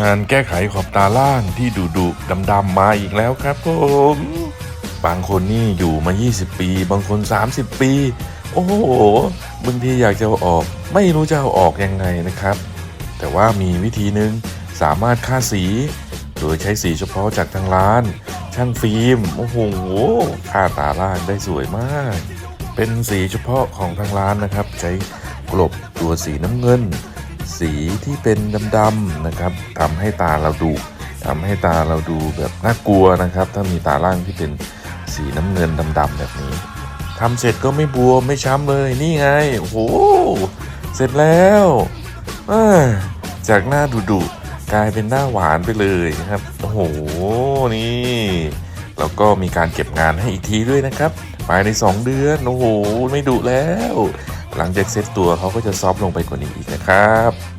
งานแก้ไขขอบตาล่างที่ดุดุดำดำๆมาอีกแล้วครับผมบางคนนี่อยู่มา 20 ปี บางคน 30 ปี โอ้โหบางทีอยากจะเอาออก ไม่รู้จะเอาออกยังไงนะครับ แต่ว่ามีวิธีหนึ่งสามารถฆ่าสี โดยใช้สีเฉพาะจากทางร้าน ช่างฟิล์มโอ้โหฆ่าตาล่างได้สวยมาก เป็นสีเฉพาะของทางร้านนะครับ ใช้กลบตัวสีน้ำเงิน สีที่เป็นดำๆนะครับทำให้ตาเราดูทำให้ตาเราดูแบบน่ากลัวนะครับ ถ้ามีตาล่างที่เป็นสีน้ำเงินดำๆแบบนี้ทำเสร็จก็ไม่บวมไม่ช้ำเลยนี่ไงโอ้โหเสร็จแล้วจากหน้าดุๆกลายเป็นหน้าหวานไปเลยนะครับ โอ้โห นี่แล้วก็มีการเก็บงานให้อีกทีด้วยนะครับ ภายใน 2 เดือน โอ้โห ไม่ดุแล้ว หลังจากเซตตัวเขาก็จะซอฟลงไปกว่านี้อีกนะครับ